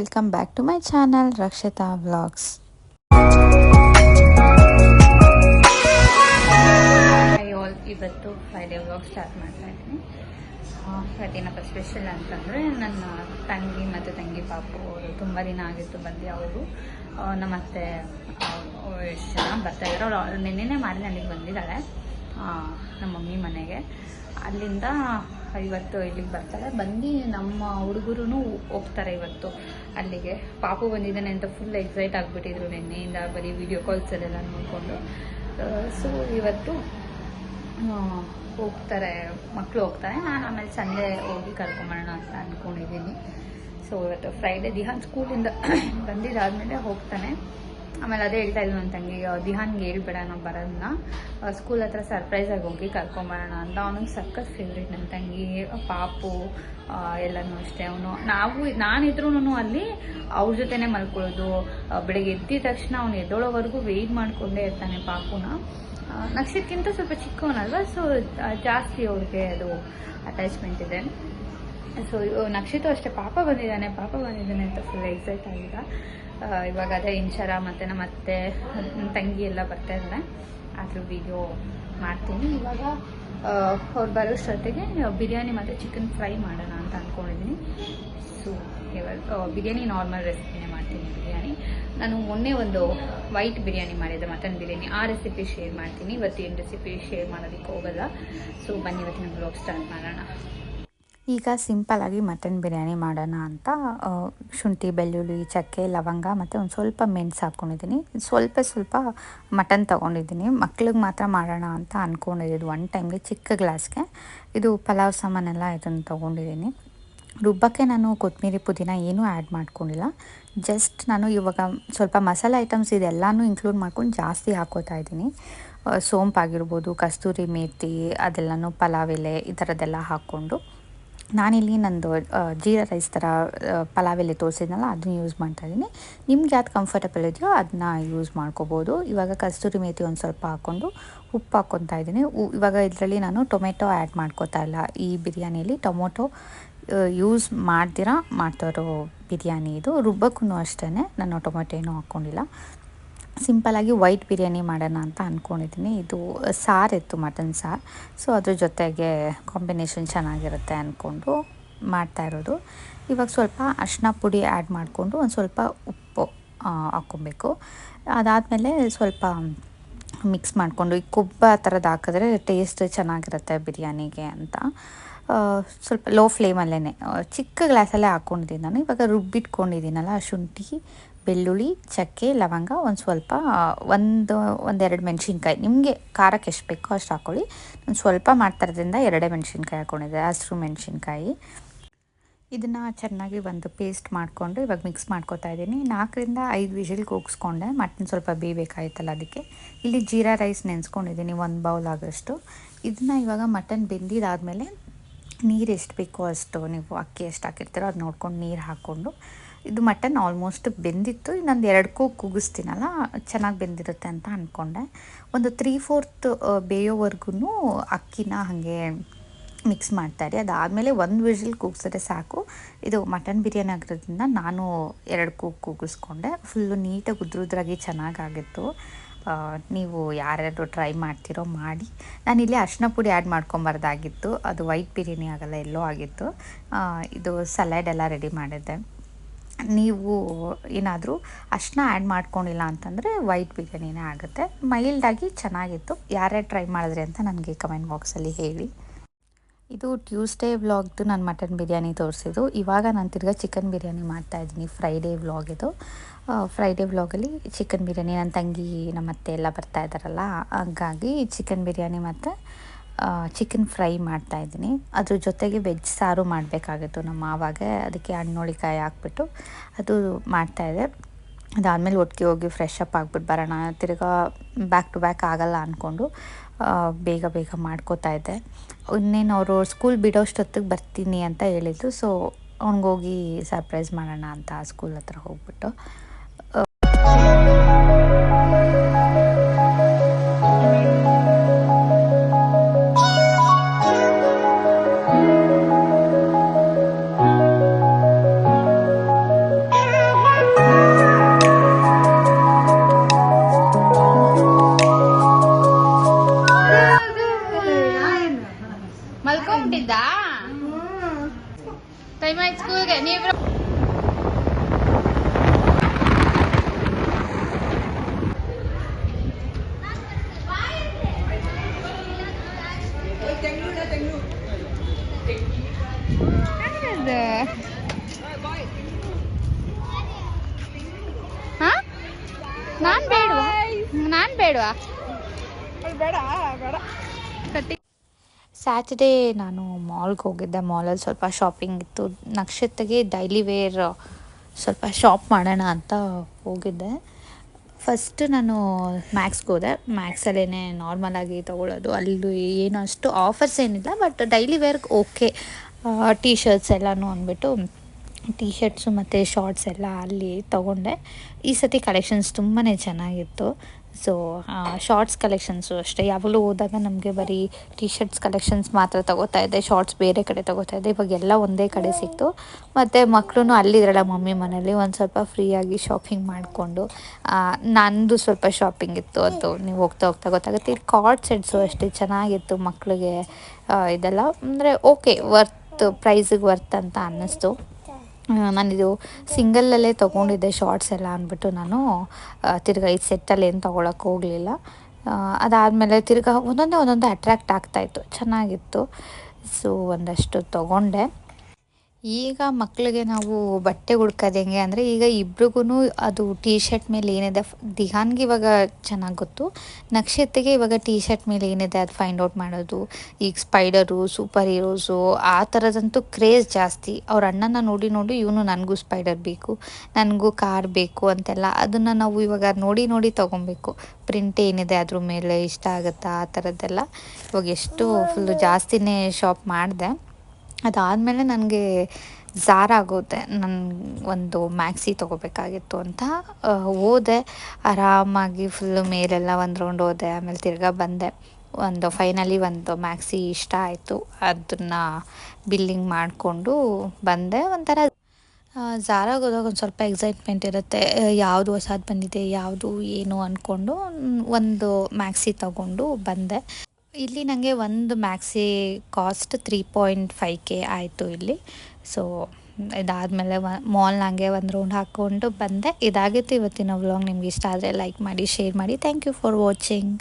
Welcome back to my channel Rakshita vlogs all ಇವತ್ತು Friday vlog start ಮಾಡ್ತಾ ಇದ್ದೀನಿ. ಏನಪ್ಪ ಸ್ಪೆಷಲ್ ಅಂತಂದರೆ ನನ್ನ ತಂಗಿ ಮತ್ತು ತಂಗಿ ಪಾಪು, ಅವರು ತುಂಬ ದಿನ ಆಗಿತ್ತು ಬಂದು ಅವರು ನಮ್ಮ ಅತ್ತೆ ಎಷ್ಟು ಜನ ಬರ್ತಾ ಇದ್ದಾರೆ ಅವಳು ನಿನ್ನೆನೇ ನನಗೆ ಬಂದಿದ್ದಾಳೆ ನಮ್ಮ ಮಮ್ಮಿ ಮನೆಗೆ. ಅಲ್ಲಿಂದ ಇವತ್ತು ಇಲ್ಲಿಗೆ ಬರ್ತಾರೆ. ಬಂದು ನಮ್ಮ ಹುಡುಗರು ಹೋಗ್ತಾರೆ ಇವತ್ತು. ಅಲ್ಲಿಗೆ. ಪಾಪು ಬಂದಿದ್ದಾನೆ ಅಂತ ಫುಲ್ ಎಕ್ಸೈಟ್ ಆಗಿಬಿಟ್ಟಿದ್ರು ನಿನ್ನೆಯಿಂದ ಬರೀ ವಿಡಿಯೋ ಕಾಲ್ಸಲ್ಲೆಲ್ಲ ನೋಡಿಕೊಂಡು. ಸೊ ಇವತ್ತು ಹೋಗ್ತಾರೆ ಮಕ್ಕಳು ಹೋಗ್ತಾರೆ. ನಾನು ಆಮೇಲೆ ಸಂಜೆ ಹೋಗಿ ಕರ್ಕೊಂಬರೋಣ ಅಂತ ಅಂದ್ಕೊಂಡಿದ್ದೀನಿ ಸೊ ಇವತ್ತು ಫ್ರೈಡೇ ದಿಹಾನ್ ಸ್ಕೂಲಿಂದ ಬಂದಿದ್ದಾದಮೇಲೆ ಹೋಗ್ತಾನೆ. ಆಮೇಲೆ ಅದೇ ಹೇಳ್ತಾ ಇದ್ಲು ನನ್ನ ತಂಗಿ ದಿಹಾನ್ಗೆ ಹೇಳ್ಬೇಡ ನಾವು ಬರೋದನ್ನ ಸ್ಕೂಲ್ ಹತ್ರ ಸರ್ಪ್ರೈಸಾಗಿ ಹೋಗಿ ಕರ್ಕೊಂಬರೋಣ ಅಂತ ಅವನಿಗೆ ಸಖತ್ ಫೇವ್ರೇಟ್ ನನ್ನ ತಂಗಿ ಪಾಪು ಎಲ್ಲನೂ ಅಷ್ಟೇ ಅವನು. ನಾವು ನಾನಿದ್ರೂ ಅಲ್ಲಿ ಅವ್ರ ಜೊತೆನೇ ಮಲ್ಕೊಳ್ಳೋದು ಬೆಳಗ್ಗೆ ಎದ್ದಿದ ತಕ್ಷಣ ಅವ್ನು ಎದ್ದೋಳೋವರೆಗೂ ವೆಯ್ಟ್ ಮಾಡಿಕೊಂಡೇ ಇರ್ತಾನೆ ಪಾಪುನ. ನಕ್ಷಕ್ಕಿಂತ ಸ್ವಲ್ಪ ಚಿಕ್ಕವನಲ್ವ ಸೊ ಜಾಸ್ತಿ ಅವ್ರಿಗೆ ಅದು ಅಟ್ಯಾಚ್ಮೆಂಟ್ ಇದೆ. ಸೊ ನಕ್ಷಿತು ಅಷ್ಟೇ ಪಾಪ ಬಂದಿದ್ದಾನೆ ಪಾಪ ಬಂದಿದ್ದಾನೆ ಅಂತ ಫುಲ್ ಎಕ್ಸೈಟ್ ಆಗಿದ್ದ. ಇವಾಗ ಅದೇ ಇಂಚರ ಮತ್ತು ನಮ್ಮ ಅತ್ತೆ ತಂಗಿ ಎಲ್ಲ ಬರ್ತಾ ಇದ್ದಾರೆ ಅದ್ರ ವಿಡಿಯೋ ಮಾಡ್ತೀನಿ. ಇವಾಗ ಅವ್ರು ಬರೋಷ್ಟೊತ್ತಿಗೆ ಬಿರಿಯಾನಿ ಮತ್ತು ಚಿಕನ್ ಫ್ರೈ ಮಾಡೋಣ ಅಂತ ಅಂದ್ಕೊಂಡಿದ್ದೀನಿ ಸೊ ಇವಾಗ ಬಿರಿಯಾನಿ ನಾರ್ಮಲ್ ರೆಸಿಪಿನೇ ಮಾಡ್ತೀನಿ ಬಿರಿಯಾನಿ. ನಾನು ಮೊನ್ನೆ ಒಂದು ವೈಟ್ ಬಿರಿಯಾನಿ ಮಾಡಿದ್ದೆ ಮಟನ್ ಬಿರಿಯಾನಿ. ಆ ರೆಸಿಪಿ ಶೇರ್ ಮಾಡ್ತೀನಿ. ಇವತ್ತೇನು ರೆಸಿಪಿ ಶೇರ್ ಮಾಡೋದಕ್ಕೆ ಹೋಗಲ್ಲ. ಸೊ ಬನ್ನಿ, ಇವತ್ತಿನ ಬ್ಲಾಗ್ ಸ್ಟಾರ್ಟ್ ಮಾಡೋಣ. ಈಗ ಸಿಂಪಲ್ಲಾಗಿ ಮಟನ್ ಬಿರಿಯಾನಿ ಮಾಡೋಣ ಅಂತ ಶುಂಠಿ, ಬೆಳ್ಳುಳ್ಳಿ, ಚಕ್ಕೆ, ಲವಂಗ ಮತ್ತು ಒಂದು ಸ್ವಲ್ಪ ಮೆಣಸು ಹಾಕ್ಕೊಂಡಿದ್ದೀನಿ ಸ್ವಲ್ಪ ಸ್ವಲ್ಪ ಮಟನ್ ತೊಗೊಂಡಿದ್ದೀನಿ. ಮಕ್ಳಿಗೆ ಮಾತ್ರ ಮಾಡೋಣ ಅಂತ ಅಂದ್ಕೊಂಡಿದ್ದು ಒನ್ ಟೈಮ್ಗೆ ಚಿಕ್ಕ ಗ್ಲಾಸ್ಗೆ ಇದು ಪಲಾವ್ ಸಾಮಾನೆಲ್ಲ ಇದನ್ನು ತೊಗೊಂಡಿದ್ದೀನಿ. ರುಬ್ಬಕ್ಕೆ ನಾನು ಕೊತ್ತಂಬರಿ ಪುದೀನ ಏನೂ ಆ್ಯಡ್ ಮಾಡ್ಕೊಂಡಿಲ್ಲ. ಜಸ್ಟ್ ನಾನು ಇವಾಗ ಸ್ವಲ್ಪ ಮಸಾಲೆ ಐಟಮ್ಸ್ ಇದೆಲ್ಲನೂ ಇನ್ಕ್ಲೂಡ್ ಮಾಡ್ಕೊಂಡು ಜಾಸ್ತಿ ಹಾಕೋತಾ ಇದ್ದೀನಿ. ಸೋಂಪಾಗಿರ್ಬೋದು, ಕಸ್ತೂರಿ ಮೇಥಿ ಅದೆಲ್ಲನೂ ಪಲಾವ್ ಎಲೆ ಈ ಥರದ್ದೆಲ್ಲ ಹಾಕ್ಕೊಂಡು. ನಾನಿಲ್ಲಿ ನಂದು ಜೀರಾ ರೈಸ್ ಥರ ಪಲಾವೆಲ್ಲಿ ತೋರಿಸಿದ್ನಲ್ಲ, ಅದನ್ನ ಯೂಸ್ ಮಾಡ್ತಾ ಇದ್ದೀನಿ. ನಿಮ್ಗೆ ಯಾವ್ದು ಕಂಫರ್ಟಬಲ್ ಇದೆಯೋ ಅದನ್ನ ಯೂಸ್ ಮಾಡ್ಕೋಬೋದು. ಇವಾಗ ಕಸ್ತೂರಿ ಮೇಥಿ ಒಂದು ಸ್ವಲ್ಪ ಹಾಕ್ಕೊಂಡು ಉಪ್ಪು ಹಾಕ್ಕೊತಾ ಇದ್ದೀನಿ. ಇವಾಗ ಇದರಲ್ಲಿ ನಾನು ಟೊಮೆಟೊ ಆ್ಯಡ್ ಮಾಡ್ಕೋತಾ ಇಲ್ಲ. ಈ ಬಿರಿಯಾನಿಯಲ್ಲಿ ಟೊಮೊಟೊ ಯೂಸ್ ಮಾಡ್ದಿರಾ ಮಾಡ್ತಾ ಇರೋ ಬಿರಿಯಾನಿ ಇದು. ರುಬ್ಬಕ್ಕೂ ಅಷ್ಟೇ ನಾನು ಟೊಮೆಟೊ ಏನೂ ಹಾಕ್ಕೊಂಡಿಲ್ಲ ಸಿಂಪಲಾಗಿ ವೈಟ್ ಬಿರಿಯಾನಿ ಮಾಡೋಣ ಅಂತ ಅಂದ್ಕೊಂಡಿದ್ದೀನಿ ಇದು ಸಾರಿತ್ತು ಮಟನ್ ಸಾರು. ಸೊ, ಅದ್ರ ಜೊತೆಗೆ ಕಾಂಬಿನೇಷನ್ ಚೆನ್ನಾಗಿರುತ್ತೆ ಅಂದ್ಕೊಂಡು ಮಾಡ್ತಾ ಇರೋದು. ಇವಾಗ ಸ್ವಲ್ಪ ಅರಿಶಿನ ಪುಡಿ ಆ್ಯಡ್ ಮಾಡಿಕೊಂಡು ಒಂದು ಸ್ವಲ್ಪ ಉಪ್ಪು ಹಾಕ್ಕೊಬೇಕು. ಅದಾದಮೇಲೆ ಸ್ವಲ್ಪ ಮಿಕ್ಸ್ ಮಾಡಿಕೊಂಡು ಈ ಕೊಬ್ಬ ಆ ಥರದ್ದು ಹಾಕಿದ್ರೆ ಟೇಸ್ಟ್ ಚೆನ್ನಾಗಿರುತ್ತೆ ಬಿರಿಯಾನಿಗೆ ಅಂತ. ಸ್ವಲ್ಪ ಲೋ ಫ್ಲೇಮಲ್ಲೇ ಚಿಕ್ಕ ಗ್ಲಾಸಲ್ಲೇ ಹಾಕ್ಕೊಂಡಿದ್ದೀನಿ ನಾನು. ಇವಾಗ ರುಬ್ಬಿಟ್ಕೊಂಡಿದ್ದೀನಲ್ಲ ಶುಂಠಿ ಬೆಳ್ಳುಳ್ಳಿ, ಚಕ್ಕೆ, ಲವಂಗ ಒಂದು ಸ್ವಲ್ಪ ಒಂದು, ಒಂದೆರಡು ಮೆಣಸಿನ್ಕಾಯಿ. ನಿಮಗೆ ಖಾರಕ್ಕೆ ಎಷ್ಟು ಬೇಕೋ ಅಷ್ಟು ಹಾಕ್ಕೊಳ್ಳಿ ನಾನು ಸ್ವಲ್ಪ ಮಾಡ್ತಾರದ್ರಿಂದ ಎರಡೇ ಮೆಣಸಿನ್ಕಾಯಿ ಹಾಕ್ಕೊಂಡಿದ್ದೆ ಹಸಿರು ಮೆಣಸಿನ್ಕಾಯಿ. ಇದನ್ನು ಚೆನ್ನಾಗಿ ಒಂದು ಪೇಸ್ಟ್ ಮಾಡಿಕೊಂಡು ಇವಾಗ ಮಿಕ್ಸ್ ಮಾಡ್ಕೊತಾ ಇದ್ದೀನಿ. ನಾಲ್ಕರಿಂದ ಐದು ವಿಷಲ್ ಕೂಗಿಸ್ಕೊಂಡೆ. ಮಟನ್ ಸ್ವಲ್ಪ ಬೇಯಬೇಕಾಯ್ತಲ್ಲ ಅದಕ್ಕೆ. ಇಲ್ಲಿ ಜೀರಾ ರೈಸ್ ನೆನೆಸ್ಕೊಂಡಿದ್ದೀನಿ, ಒಂದು ಬೌಲ್ ಆಗೋಷ್ಟು. ಇದನ್ನು ಇವಾಗ ಮಟನ್ ಬೆಂದಿದ್ದಾದಮೇಲೆ ನೀರು ಎಷ್ಟು ಬೇಕೋ ಅಷ್ಟು ನೀವು ಅಕ್ಕಿ ಎಷ್ಟು ಹಾಕಿರ್ತೀರೋ ಅದು ನೋಡ್ಕೊಂಡು ನೀರು ಹಾಕ್ಕೊಂಡು ಇದು ಮಟನ್ ಆಲ್ಮೋಸ್ಟ್ ಬೆಂದಿತ್ತು, ಇನ್ನೊಂದು ಎರಡು ಕೂಗು ಕೂಗಿಸ್ತೀನಲ್ಲ, ಚೆನ್ನಾಗಿ ಬೆಂದಿರುತ್ತೆ ಅಂತ ಅಂದ್ಕೊಂಡೆ ಒಂದು ತ್ರೀ ಫೋರ್ತ್ ಬೇಯೋವರೆಗೂ ಅಕ್ಕಿನ ಹಾಗೆ ಮಿಕ್ಸ್ ಮಾಡ್ತಾರೆ ಅದಾದಮೇಲೆ ಒಂದು ವಿಷಲ್ ಕೂಗಿಸಿದ್ರೆ ಸಾಕು. ಇದು ಮಟನ್ ಬಿರಿಯಾನಿ ಆಗಿರೋದ್ರಿಂದ ನಾನು ಎರಡು ಕೂಗು ಕೂಗಿಸ್ಕೊಂಡೆ. ಫುಲ್ಲು ನೀಟಾಗಿ ಉದ್ರುದ್ರಾಗಿ ಚೆನ್ನಾಗಾಗಿತ್ತು. ನೀವು ಯಾರ್ಯಾರು ಟ್ರೈ ಮಾಡ್ತಿರೋ ಮಾಡಿ. ನಾನಿಲ್ಲಿ ಅರ್ಶಿನ ಪುಡಿ ಆ್ಯಡ್ ಮಾಡ್ಕೊಬಾರ್ದಾಗಿತ್ತು. ಅದು ವೈಟ್ ಬಿರಿಯಾನಿ ಆಗಲ್ಲ, ಎಲ್ಲೋ ಆಗಿತ್ತು. ಇದು ಸಲಾಡ್ ಎಲ್ಲ ರೆಡಿ ಮಾಡಿದ್ದೆ. ನೀವು ಏನಾದರೂ ಅಷ್ಟನ್ನ ಆ್ಯಡ್ ಮಾಡ್ಕೊಂಡಿಲ್ಲ ಅಂತಂದರೆ ವೈಟ್ ಬಿರಿಯಾನಿನೇ ಆಗುತ್ತೆ. ಮೈಲ್ಡಾಗಿ ಚೆನ್ನಾಗಿತ್ತು. ಯಾರ್ಯಾರು ಟ್ರೈ ಮಾಡಿದ್ರಿ ಅಂತ ನನಗೆ ಕಮೆಂಟ್ ಬಾಕ್ಸಲ್ಲಿ ಹೇಳಿ. ಇದು ಟ್ಯೂಸ್ಡೇ ವ್ಲಾಗ್ದು ನಾನು ಮಟನ್ ಬಿರಿಯಾನಿ ತೋರಿಸಿದ್ದು. ಇವಾಗ ನಾನು ತಿರ್ಗಾ ಚಿಕನ್ ಬಿರಿಯಾನಿ ಮಾಡ್ತಾಯಿದ್ದೀನಿ ಫ್ರೈಡೇ ವ್ಲಾಗ್ ಇದು. ಫ್ರೈಡೇ ವ್ಲಾಗಲ್ಲಿ ಚಿಕನ್ ಬಿರಿಯಾನಿ ನನ್ನ ತಂಗಿ ನಮ್ಮ ಅತ್ತೆ ಎಲ್ಲ ಬರ್ತಾ ಇದ್ದಾರಲ್ಲ, ಹಾಗಾಗಿ ಚಿಕನ್ ಬಿರಿಯಾನಿ ಮತ್ತು ಚಿಕನ್ ಫ್ರೈ ಮಾಡ್ತಾ ಇದ್ದೀನಿ. ಅದ್ರ ಜೊತೆಗೆ ವೆಜ್ ಸಾರು ಮಾಡಬೇಕಾಗಿತ್ತು. ನಮ್ಮ ಮಾವಾಗೆ ಅದಕ್ಕೆ ಹಣ್ಣುಳಿಕಾಯಿ ಹಾಕ್ಬಿಟ್ಟು ಅದು ಮಾಡ್ತಾಯಿದ್ದೆ ಅದಾದಮೇಲೆ ಒಟ್ಟಿಗೆ ಹೋಗಿ ಫ್ರೆಶ್ ಅಪ್ ಆಗಿಬಿಟ್ಟು ಬರೋಣ. ತಿರ್ಗಾ ಬ್ಯಾಕ್ ಟು ಬ್ಯಾಕ್ ಆಗಲ್ಲ ಅಂದ್ಕೊಂಡು ಬೇಗ ಬೇಗ ಮಾಡ್ಕೋತಾ ಇದ್ದೆ. ಇನ್ನೇನು ಅವರು ಸ್ಕೂಲ್ ಬಿಡೋಷ್ಟೊತ್ತಿಗೆ ಬರ್ತೀನಿ ಅಂತ ಹೇಳಿದ್ರು. ಸೊ ಅವ್ನಿಗೋಗಿ ಸರ್ಪ್ರೈಸ್ ಮಾಡೋಣ ಅಂತ ಸ್ಕೂಲ್ ಹತ್ರ ಹೋಗ್ಬಿಟ್ಟು. ಮಲ್ಕೊಂಬಿಟ್ಟಿದ್ದ ಟೈಮ್ ಆಯ್ತು ಸ್ಕೂಲ್ಗೆ ನೀವು ನಾನ್ ಬೇಡವಾ? ನಾನ್ ಬೇಡವಾ? ಬೇಡ ಬೇಡ. ಸ್ಯಾಟರ್ಡೇ ನಾನು ಮಾಲ್ಗೆ ಹೋಗಿದ್ದೆ. ಮಾಲಲ್ಲಿ ಸ್ವಲ್ಪ ಶಾಪಿಂಗ್ ಇತ್ತು. ನಕ್ಷತ್ರಗೆ ಡೈಲಿ ವೇರ್ ಸ್ವಲ್ಪ ಶಾಪ್ ಮಾಡೋಣ ಅಂತ ಹೋಗಿದ್ದೆ. ಫಸ್ಟ್ ನಾನು ಮ್ಯಾಕ್ಸ್ಗೆ ಹೋದೆ. ಮ್ಯಾಕ್ಸಲ್ಲೇ ನಾರ್ಮಲಾಗಿ ತೊಗೊಳ್ಳೋದು ಅಲ್ಲಿ ಏನು ಅಷ್ಟು ಆಫರ್ಸ್ ಏನಿಲ್ಲ ಬಟ್ ಡೈಲಿ ವೇರ್ಗೆ ಓಕೆ ಟೀ ಶರ್ಟ್ಸ್ ಎಲ್ಲನೂ ಅಂದ್ಬಿಟ್ಟು ಟೀ ಶರ್ಟ್ಸು ಮತ್ತು ಶಾರ್ಟ್ಸ್ ಎಲ್ಲ ಅಲ್ಲಿ ತೊಗೊಂಡೆ. ಈ ಸತಿ ಕಲೆಕ್ಷನ್ಸ್ ತುಂಬಾ ಚೆನ್ನಾಗಿತ್ತು. ಸೊ ಶಾರ್ಟ್ಸ್ ಕಲೆಕ್ಷನ್ಸು ಅಷ್ಟೇ. ಯಾವಾಗಲೂ ಹೋದಾಗ ನಮಗೆ ಬರೀ ಟಿ ಶರ್ಟ್ಸ್ ಕಲೆಕ್ಷನ್ಸ್ ಮಾತ್ರ ತಗೋತಾ ಇದ್ದೆ. ಶಾರ್ಟ್ಸ್ ಬೇರೆ ಕಡೆ ತಗೋತಾ ಇದ್ದೆ. ಇವಾಗ ಎಲ್ಲ ಒಂದೇ ಕಡೆ ಸಿಕ್ತು. ಮತ್ತು ಮಕ್ಕಳು ಅಲ್ಲಿದ್ರಲ್ಲ ಮಮ್ಮಿ ಮನೇಲಿ ಒಂದು ಸ್ವಲ್ಪ ಫ್ರೀಯಾಗಿ ಶಾಪಿಂಗ್ ಮಾಡಿಕೊಂಡು ನಂದು ಸ್ವಲ್ಪ ಶಾಪಿಂಗ್ ಇತ್ತು. ಅದು ನೀವು ಹೋಗ್ತಾ ಹೋಗ್ತಾ ಗೊತ್ತಾಗುತ್ತೆ. ಇಲ್ಲಿ ಕಾರ್ಡ್ ಸೆಟ್ಸು ಅಷ್ಟೇ ಚೆನ್ನಾಗಿತ್ತು ಮಕ್ಕಳಿಗೆ ಇದೆಲ್ಲ. ಅಂದರೆ ಓಕೆ ವರ್ತ್ ಪ್ರೈಸಿಗೆ ವರ್ತ್ ಅಂತ ಅನ್ನಿಸ್ತು. ನಾನಿದು ಸಿಂಗಲಲ್ಲೇ ತೊಗೊಂಡಿದ್ದೆ ಶಾರ್ಟ್ಸ್ ಎಲ್ಲ ಅಂದ್ಬಿಟ್ಟು ನಾನು ತಿರ್ಗಾ ಇದು ಸೆಟ್ಟಲ್ಲಿ ಏನು ತೊಗೊಳಕ್ಕೆ ಹೋಗಲಿಲ್ಲ. ಅದಾದಮೇಲೆ ತಿರ್ಗಾ ಒಂದೊಂದೇ ಒಂದೊಂದೇ ಅಟ್ರ್ಯಾಕ್ಟ್ ಆಗ್ತಾಯಿತ್ತು ಚೆನ್ನಾಗಿತ್ತು. ಸೊ ಒಂದಷ್ಟು ತೊಗೊಂಡೆ. ಈಗ ಮಕ್ಕಳಿಗೆ ನಾವು ಬಟ್ಟೆ ಹುಡ್ಕೋದು ಹೆಂಗೆ ಅಂದರೆ ಈಗ ಇಬ್ರಿಗೂ ಅದು ಟೀ ಶರ್ಟ್ ಮೇಲೆ ಏನಿದೆ ದಿಹಾನ್ಗೆ ಇವಾಗ ಚೆನ್ನಾಗಿ ಗೊತ್ತು. ನಕ್ಷತ್ರಿಗೆ ಇವಾಗ ಟೀ ಶರ್ಟ್ ಮೇಲೆ ಏನಿದೆ ಅದು ಫೈಂಡ್ ಔಟ್ ಮಾಡೋದು. ಈಗ ಸ್ಪೈಡರು ಸೂಪರ್ ಹೀರೋಸು ಆ ಥರದಂತೂ ಕ್ರೇಜ್ ಜಾಸ್ತಿ. ಅವ್ರ ಅಣ್ಣನ ನೋಡಿ ನೋಡಿ ಇವನು ನನಗೂ ಸ್ಪೈಡರ್ ಬೇಕು, ನನಗೂ ಕಾರ್ ಬೇಕು ಅಂತೆಲ್ಲ ಅದನ್ನು ನಾವು ಇವಾಗ ನೋಡಿ ನೋಡಿ ತೊಗೊಬೇಕು. ಪ್ರಿಂಟ್ ಏನಿದೆ ಅದ್ರ ಮೇಲೆ ಇಷ್ಟ ಆಗುತ್ತಾ ಆ ಥರದ್ದೆಲ್ಲ ಇವಾಗ ಎಷ್ಟು ಫುಲ್ಲು ಜಾಸ್ತಿನೇ ಶಾಪ್ ಮಾಡಿದೆ. ಅದಾದಮೇಲೆ ನನಗೆ ಜಾರಾಗೋದೆ ನನ್ನ ಒಂದು ಮ್ಯಾಕ್ಸಿ ತೊಗೋಬೇಕಾಗಿತ್ತು ಅಂತ. ಹೋದೆ, ಆರಾಮಾಗಿ ಫುಲ್ಲು ಮೇಲೆಲ್ಲ ಒಂದು ರೌಂಡ್ ಹೋದೆ, ಆಮೇಲೆ ತಿರ್ಗಾ ಬಂದೆ. ಒಂದು ಫೈನಲಿ ಒಂದು ಮ್ಯಾಕ್ಸಿ ಇಷ್ಟ ಆಯಿತು. ಅದನ್ನು ಬಿಲ್ಲಿಂಗ್ ಮಾಡಿಕೊಂಡು ಬಂದೆ ಒಂಥರ. ಜಾರಾಗೋದಾಗ ಒಂದು ಸ್ವಲ್ಪ ಎಕ್ಸೈಟ್ಮೆಂಟ್ ಇರುತ್ತೆ. ಯಾವುದು ಹೊಸದು ಬಂದಿದೆ, ಯಾವುದು ಏನು ಅಂದ್ಕೊಂಡು ಒಂದು ಮ್ಯಾಕ್ಸಿ ತಗೊಂಡು ಬಂದೆ. ಇಲ್ಲಿ ನನಗೆ ಒಂದು maxi cost three point five K ಆಯಿತು ಇಲ್ಲಿ. ಸೊ ಇದಾದಮೇಲೆ ಮಾಲ್ ನನಗೆ ಒಂದು ರೌಂಡ್ ಹಾಕ್ಕೊಂಡು ಬಂದೆ. ಇದಾಗಿತ್ತು ಇವತ್ತಿನ ವ್ಲಾಗ್ ನಿಮ್ಗೆ ಇಷ್ಟ ಆದರೆ ಲೈಕ್ ಮಾಡಿ ಶೇರ್ ಮಾಡಿ. Thank you for watching